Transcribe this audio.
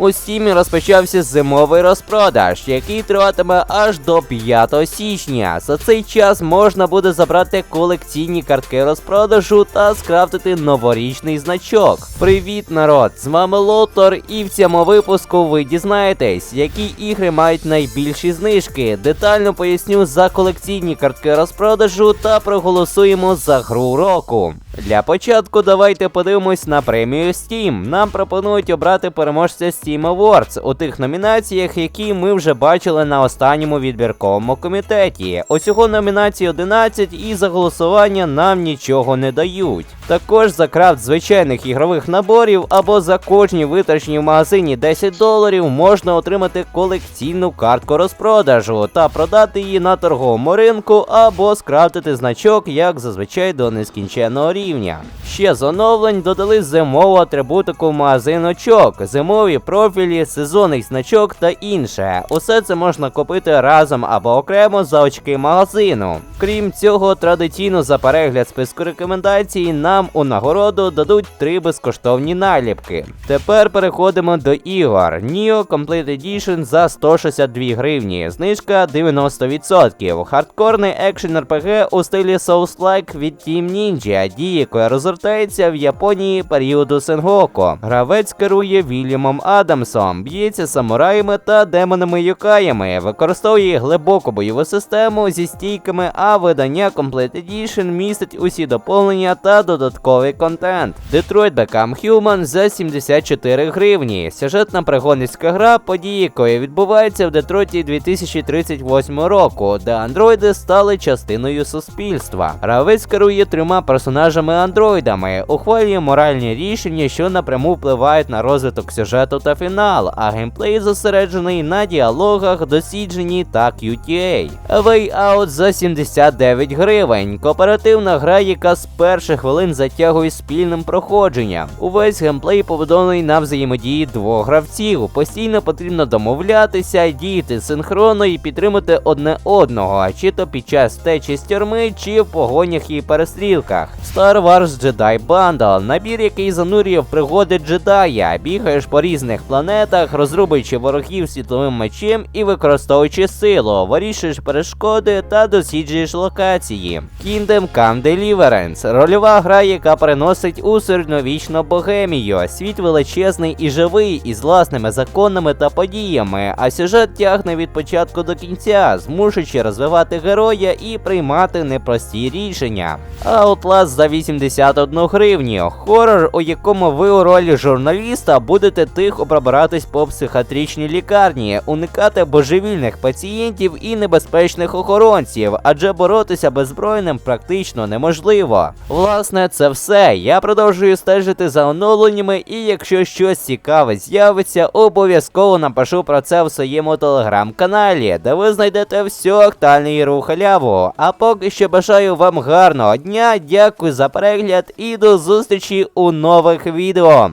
У стімі розпочався зимовий розпродаж, який триватиме аж до 5 січня. За цей час можна буде забрати колекційні картки розпродажу та скрафтити новорічний значок. Привіт, народ! З вами Лотор, і в цьому випуску ви дізнаєтесь, які ігри мають найбільші знижки. Детально поясню за колекційні картки розпродажу та проголосуємо за гру року. Для початку давайте подивимось на премію Steam. Нам пропонують обрати переможця Steam Awards у тих номінаціях, які ми вже бачили на останньому відбірковому комітеті. Усього номінацій 11 і за голосування нам нічого не дають. Також за крафт звичайних ігрових наборів або за кожні витрачені в магазині 10 доларів можна отримати колекційну картку розпродажу та продати її на торговому ринку або скрафтити значок, як зазвичай до нескінченного рівня. Ще з оновлень додали зимову атрибутику магазин очок, зимові профілі, сезонний значок та інше. Усе це можна купити разом або окремо за очки магазину. Крім цього, традиційно за перегляд списку рекомендацій нам у нагороду дадуть три безкоштовні наліпки. Тепер переходимо до ігор. Neo Complete Edition за 162 гривні, знижка 90%. Хардкорний екшен RPG у стилі Souls-like від Team Ninja, дія якої розгортається в Японії періоду Сенгоку. Гравець керує Вільямом Адамсом, б'ється самураями та демонами юкаями, використовує глибоку бойову систему зі стійками, а видання Complete Edition містить усі доповнення та додатковий контент. Detroit Become Human за 74 гривні. Сюжетна пригодницька гра, події якої відбуваються в Детройті 2038 року, де андроїди стали частиною суспільства. Гравець керує трьома персонажами андроїдами, ухвалює моральні рішення, що напряму впливають на розвиток сюжету та фінал, а геймплей зосереджений на діалогах, дослідженні та QTA. A Way Out за 79 гривень. Кооперативна гра, яка з перших хвилин затягує спільним проходженням. Увесь геймплей побудований на взаємодії двох гравців. Постійно потрібно домовлятися, діяти синхронно і підтримати одне одного, чи то під час втечі з тюрми, чи в погонях і перестрілках. Star Wars Jedi Bundle – набір, який занурює в пригоди джедая, бігаєш по різних планетах, розрубуючи ворогів світловим мечем і використовуючи силу, вирішуєш перешкоди та досліджуєш локації. Kingdom Come Deliverance – рольова гра, яка переносить у середньовічну богемію. Світ величезний і живий, із власними законами та подіями, а сюжет тягне від початку до кінця, змушуючи розвивати героя і приймати непрості рішення. Outlast за 81 гривню. Хорор, у якому ви у ролі журналіста будете тихо пробиратись по психіатричній лікарні, уникати божевільних пацієнтів і небезпечних охоронців, адже боротися беззбройним практично неможливо. Власне, це все. Я продовжую стежити за оновленнями, і якщо щось цікаве з'явиться, обов'язково напишу про це в своєму телеграм-каналі, де ви знайдете всю актуальну ігру халяву. А поки що бажаю вам гарного дня, дякую перегляд і до зустрічі у нових відео.